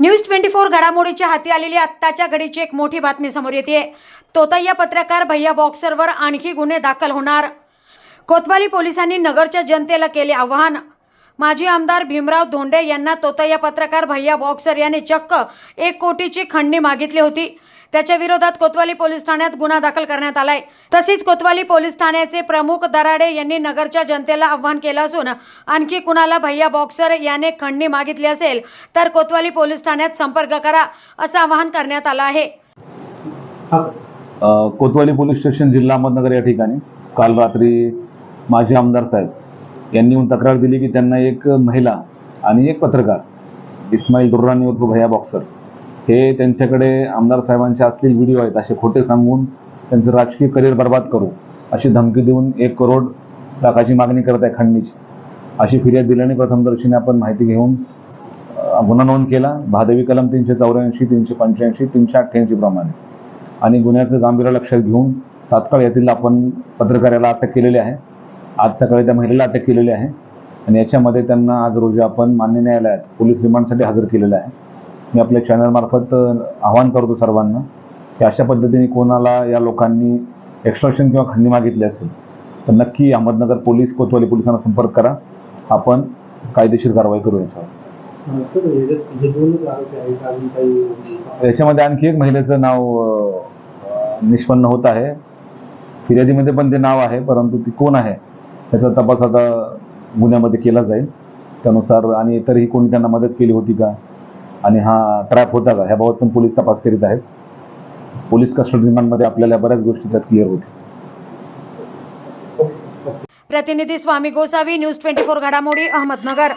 News twenty four घडामोडीच्या हाती आलेली आत्ताच्या घडीची एक मोठी बातमी समोर येते तोतय्या पत्रकार भैया बॉक्सरवर आणखी गुन्हे दाखल होणार. कोतवाली पोलिसांनी नगरच्या जनतेला केले आवाहन. माजी आमदार भीमराव धोंडे यांना तोतय्या पत्रकार भैया बॉक्सर यांनी चक्क एक कोटीची खंडणी मागितली होती. त्याच्या विरोधात कोतवाली पोलीस ठाण्यात गुन्हा दाखल करण्यात आलाय. तसेच कोतवाली पोलीस ठाण्याचे प्रमुख दराडे यांनी नगरच्या जनतेला आव्हान केलं असून आणखी कुणाला भैया बॉक्सर याने खंडणी मागितली असेल तर कोतवाली पोलीस ठाण्यात संपर्क करा असं आवाहन करण्यात आलं आहे. कोतवाली पोलीस स्टेशन जिल्हा अहमदनगर या ठिकाणी काल रात्री माजी आमदार साहेब यांनी येऊन तक्रार दिली की त्यांना एक महिला आणि एक पत्रकार इस्माईल दुर्रानी उर्फ भैया बॉक्सर हे त्यांच्याकडे आमदार साहेबांचे असलेले व्हिडिओ आहेत असे खोटे सांगून त्यांचं राजकीय करिअर बर्बाद करू अशी धमकी देऊन एक करोड लाखाची मागणी करत आहे खंडणीची. अशी फिर्याद दिल्याने प्रथमदर्शीने आपण माहिती घेऊन गुन्हा नोंद केला. भादवी कलम तीनशे चौऱ्याऐंशी तीनशे पंच्याऐंशी तीनशे अठ्ठ्याऐंशी प्रमाणे. आणि गुन्ह्याचं गांभीर्य लक्षात घेऊन तात्काळ यातील आपण पत्रकाराला अटक केलेली आहे. आज सकाळी त्या महिलेला अटक केलेली आहे. आणि याच्यामध्ये त्यांना आज रोजी आपण मान्य न्यायालयात पोलीस रिमांडसाठी हजर केलेलं आहे. मी आपल्या चॅनलमार्फत आवाहन करतो सर्वांना की अशा पद्धतीने कोणाला या लोकांनी एक्स्ट्रॉशन किंवा खंडणी मागितली असेल तर नक्की अहमदनगर पोलीस कोतवाली पोलिसांना संपर्क करा. आपण कायदेशीर कारवाई करू याच्यावर. याच्यामध्ये आणखी एक महिलेचं नाव निष्पन्न होत आहे. फिर्यादीमध्ये पण ते नाव आहे परंतु ती कोण आहे त्याचा तपास आता गुन्ह्यामध्ये केला जाईल. त्यानुसार आणि इतरही कोणी त्यांना मदत केली होती का? आणि हा ट्रॅप होता का? ह्याबाबत पण पोलीस तपास करीत आहेत. पोलीस कस्टडी रिमांडमध्ये आपल्याला बऱ्याच गोष्टी त्यात क्लिअर होतील. प्रतिनिधी Swami Gosavi news twenty four घडामोडी अहमदनगर.